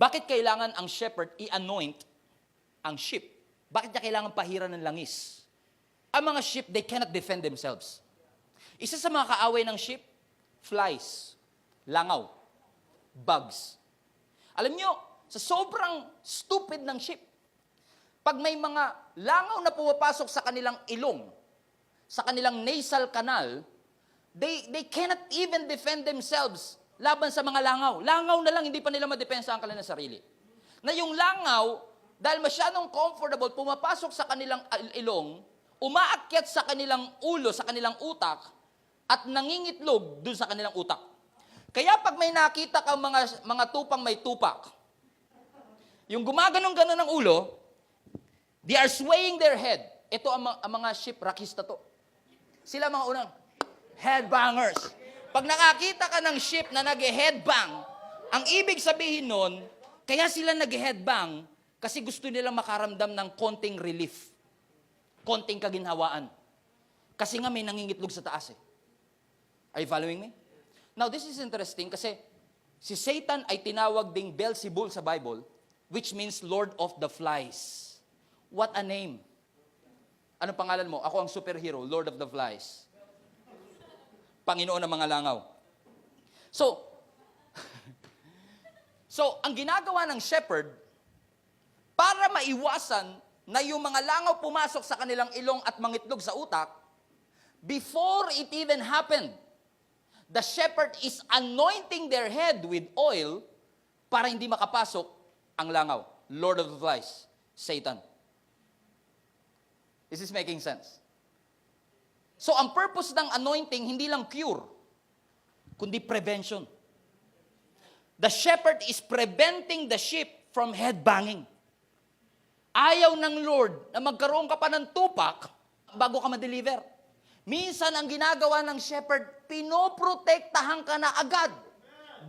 Bakit kailangan ang shepherd i-anoint ang sheep? Bakit niya kailangan pahiran ng langis? Ang mga sheep, they cannot defend themselves. Isa sa mga kaaway ng sheep, flies, langaw, bugs. Alam nyo, sa sobrang stupid ng sheep, pag may mga langaw na pumapasok sa kanilang ilong, sa kanilang nasal canal, they, they cannot even defend themselves laban sa mga langaw. Langaw na lang, hindi pa nila madepensa ang kanilang sarili. Na yung langaw, dahil masyadong comfortable, pumapasok sa kanilang il- ilong, umaakyat sa kanilang ulo, sa kanilang utak, at nangingitlog dun sa kanilang utak. Kaya pag may nakita kang mga, mga tupang may tupak, yung gumaganong-ganon ng ulo, they are swaying their head. Ito ang, ang mga shipwreckista to. Sila mga unang headbangers. Pag nakakita ka ng ship na nag-headbang, ang ibig sabihin nun, kaya sila nag-headbang kasi gusto nilang makaramdam ng konting relief. Konting kaginhawaan. Kasi nga may nangingitlog sa taas eh. Are you following me? Now, this is interesting kasi si Satan ay tinawag ding Beelzebul sa Bible, which means Lord of the Flies. What a name. Anong pangalan mo? Ako ang superhero, Lord of the Flies. Panginoon ng mga langaw. So, so ang ginagawa ng shepherd, para maiwasan na yung mga langaw pumasok sa kanilang ilong at mangitlog sa utak, before it even happened, the shepherd is anointing their head with oil para hindi makapasok ang langaw. Lord of the Flies, Satan. This is making sense. So ang purpose ng anointing, hindi lang cure, kundi prevention. The shepherd is preventing the sheep from headbanging. Ayaw ng Lord na magkaroon ka pa ng tupak bago ka ma-deliver. Minsan ang ginagawa ng shepherd, pinoprotektahan ka na agad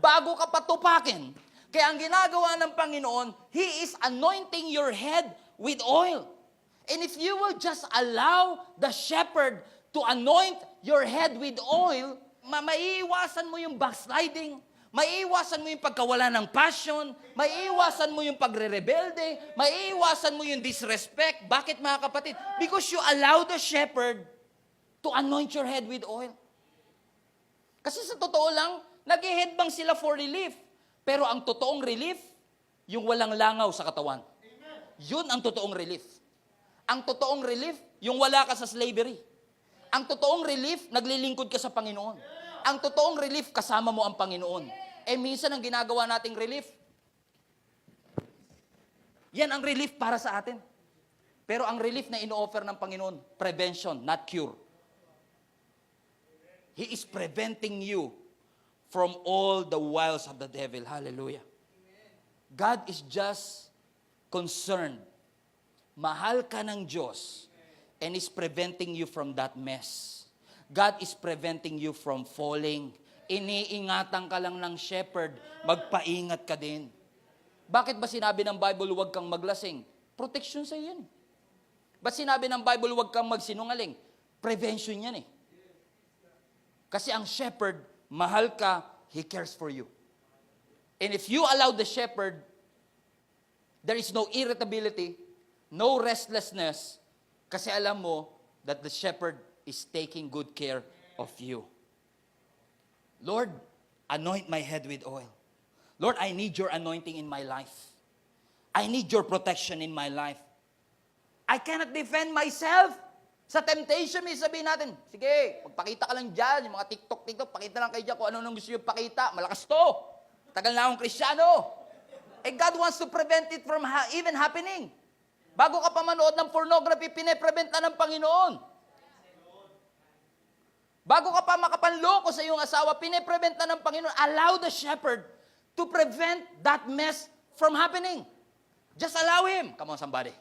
bago ka patupakin. Kaya ang ginagawa ng Panginoon, He is anointing your head with oil. And if you will just allow the shepherd to anoint your head with oil, ma maiiwasan mo yung backsliding, maiiwasan mo yung pagkawala ng passion, maiiwasan mo yung pagre-rebelde, maiiwasan mo yung disrespect. Bakit mga kapatid? Because you allow the shepherd to anoint your head with oil. Kasi sa totoo lang, nag-headbang sila for relief. Pero ang totoong relief, yung walang langaw sa katawan. Yun ang totoong relief. Ang totoong relief, yung wala ka sa slavery. Ang totoong relief, naglilingkod ka sa Panginoon. Ang totoong relief, kasama mo ang Panginoon. Eh minsan ang ginagawa nating relief, yan ang relief para sa atin. Pero ang relief na ino-offer ng Panginoon, prevention, not cure. He is preventing you from all the wiles of the devil. Hallelujah. God is just concerned. Mahal ka ng Diyos and is preventing you from that mess. God is preventing you from falling. Iniingatan ka lang ng shepherd, magpaingat ka din. Bakit ba sinabi ng Bible huwag kang maglasing? Protection sa yan. Ba't sinabi ng Bible huwag kang magsinungaling? Prevention yan eh. Kasi ang shepherd, mahal ka, he cares for you. And if you allow the shepherd, there is no irritability, no restlessness, kasi alam mo that the shepherd is taking good care of you. Lord, anoint my head with oil. Lord, I need your anointing in my life. I need your protection in my life. I cannot defend myself. Sa temptation, may sabihin natin, sige, magpakita ka lang dyan, yung mga TikTok, TikTok, pakita lang kayo dyan kung ano nang gusto nyo pakita. Malakas to. Tagal na akong kristyano. Eh, God wants to prevent it from ha- even happening. Bago ka pa manood ng pornography, pine-prevent na ng Panginoon. Bago ka pa makapanloko sa iyong asawa, pine-prevent na ng Panginoon. Allow the shepherd to prevent that mess from happening. Just allow him. Come on, somebody.